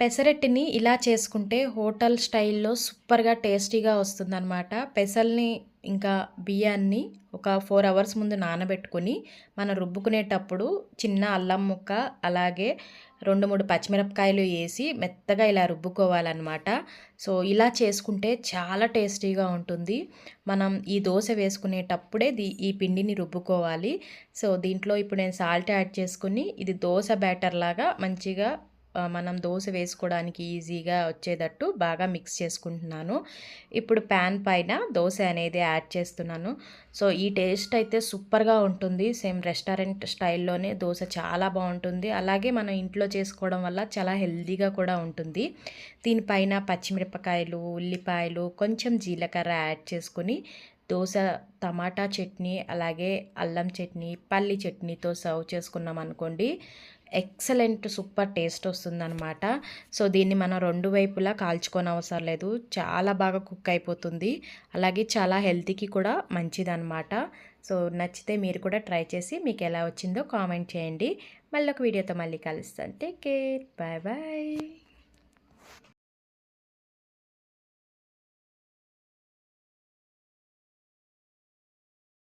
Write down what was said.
పెసరెట్టిని ఇలా చేసుకుంటే హోటల్ స్టైల్‌లో సూపర్‌గా టేస్టీగా వస్తుందన్నమాట పెసల్ని ఇంకా బియ్యాన్ని ఒక ఫోర్ అవర్స్ ముందు నానబెట్టుకొని, మనం రుబ్బుకునేటప్పుడు చిన్న అల్లం ముక్క, అలాగే 2, 3 పచ్చిమిరపకాయలు వేసి మెత్తగా ఇలా రుబ్బుకోవాలన్నమాట సో, ఇలా చేసుకుంటే చాలా టేస్టీగా ఉంటుంది. మనం ఈ దోశ వేసుకునేటప్పుడే ది ఈ పిండిని రుబ్బుకోవాలి. సో, దీంట్లో ఇప్పుడు నేను సాల్ట్ యాడ్ చేసుకుని ఇది దోశ బ్యాటర్ లాగా మంచిగా మనం దోశ వేసుకోవడానికి ఈజీగా వచ్చేటట్టు బాగా మిక్స్ చేసుకుంటున్నాను. ఇప్పుడు పాన్ పైన దోశ అనేది యాడ్ చేస్తున్నాను. సో, ఈ టేస్ట్ అయితే సూపర్‌గా ఉంటుంది. సేమ్ రెస్టారెంట్ స్టైల్‌లోనే దోశ చాలా బాగుంటుంది అలాగే మనం ఇంట్లో చేసుకోవడం వల్ల చాలా హెల్దీగా కూడా ఉంటుంది. దీనిపైన పచ్చిమిరపకాయలు, ఉల్లిపాయలు, కొంచెం జీలకర్ర యాడ్ చేసుకొని, దోశ టమాటా చట్నీ, అలాగే అల్లం చట్నీ, పల్లి చట్నీతో సర్వ్ చేసుకున్నామనుకోండి, ఎక్సలెంట్ సూపర్ టేస్ట్ వస్తుందనమాట. సో, దీన్ని మనం రెండు వైపులా కాల్చుకోనవసరం లేదు. చాలా బాగా కుక్ అయిపోతుంది. అలాగే చాలా హెల్తీకి కూడా మంచిదనమాట. సో, నచ్చితే మీరు కూడా ట్రై చేసి మీకు ఎలా వచ్చిందో కామెంట్ చేయండి. మళ్ళీ ఒక వీడియోతో మళ్ళీ కలుస్తాను. Take care. Bye bye.